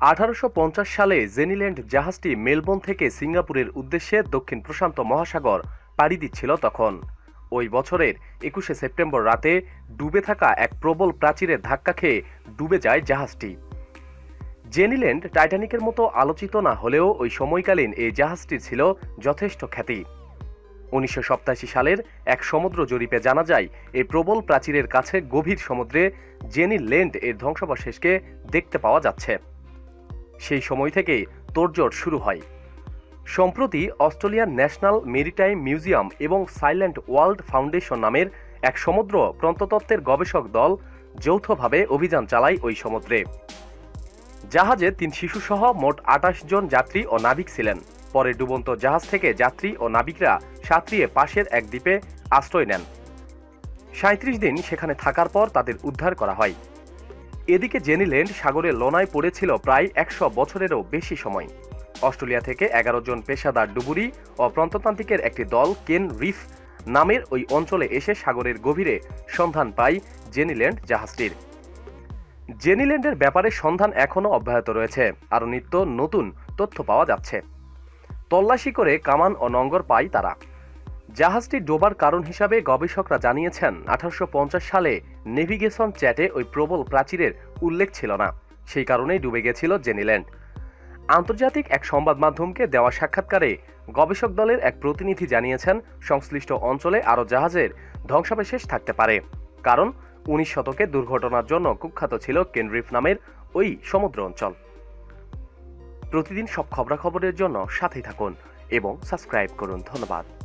আঠারোশো পঞ্চাশ সালে জেনিল্যান্ড জাহাজটি মেলবোর্ন থেকে সিঙ্গাপুরের উদ্দেশ্যে দক্ষিণ প্রশান্ত মহাসাগর পাড়ি দিচ্ছিল তখন। ওই বছরের একুশে সেপ্টেম্বর রাতে ডুবে থাকা এক প্রবল প্রাচীরের ধাক্কা খেয়ে ডুবে যায় জাহাজটি। জেনিল্যান্ড টাইটানিকের মতো আলোচিত না হলেও ওই সময়কালীন এই জাহাজটির ছিল যথেষ্ট খ্যাতি। উনিশশো সালের এক সমুদ্র জরিপে জানা যায়, এই প্রবল প্রাচীরের কাছে গভীর সমুদ্রে জেনি ল্যান্ড এর ধ্বংসাবশেষকে দেখতে পাওয়া যাচ্ছে। সেই সময় থেকেই তোড়জোড় শুরু হয়। সম্প্রতি অস্ট্রেলিয়ার ন্যাশনাল মেরিটাইম মিউজিয়াম এবং সাইল্যান্ড ওয়ার্ল্ড ফাউন্ডেশন নামের এক সমুদ্র প্রন্ততত্ত্বের গবেষক দল যৌথভাবে অভিযান চালায় ওই সমুদ্রে। জাহাজে তিন শিশুসহ মোট আটাশ জন যাত্রী ও নাবিক ছিলেন। পরে ডুবন্ত জাহাজ থেকে যাত্রী ও নাবিকরা সাঁতরিয়ে পাশের এক দ্বীপে আশ্রয় নেন। সাঁত্রিশ দিন সেখানে থাকার পর তাদের উদ্ধার করা হয়। এদিকে জেনিল্যান্ড সাগরের লোনায় পড়েছিল প্রায় একশো বছরেরও বেশি সময়। অস্ট্রেলিয়া থেকে এগারো জন পেশাদার ডুবুরি ও প্রন্ততান্ত্রিকের একটি দল, কেন রিফ, নামের ওই অঞ্চলে এসে সাগরের গভীরে সন্ধান পায় জেনিল্যান্ড জাহাজটির। জেনিল্যান্ডের ব্যাপারে সন্ধান এখনও অব্যাহত রয়েছে। আরও নিত্য নতুন তথ্য পাওয়া যাচ্ছে। তল্লাশি করে কামান ও নঙ্গর পায় তারা। জাহাজটি ডোবার কারণ হিসাবে গবেষকরা জানিয়েছেন, আঠারোশো পঞ্চাশ সালে নেভিগেশন চ্যাটে ওই প্রবল প্রাচীরের উল্লেখ ছিল না। সেই কারণেই ডুবে গেছিল জেনিল্যান্ড। আন্তর্জাতিক এক সংবাদ মাধ্যমকে দেওয়া সাক্ষাৎকারে গবেষক দলের এক প্রতিনিধি জানিয়েছেন, সংশ্লিষ্ট অঞ্চলে আরও জাহাজের ধ্বংসাবশেষ থাকতে পারে। কারণ, উনিশ শতকে দুর্ঘটনার জন্য কুখ্যাত ছিল কেনরিফ নামের ওই সমুদ্র অঞ্চল। প্রতিদিন সব খবরাখবরের জন্য সাথেই থাকুন এবং সাবস্ক্রাইব করুন। ধন্যবাদ।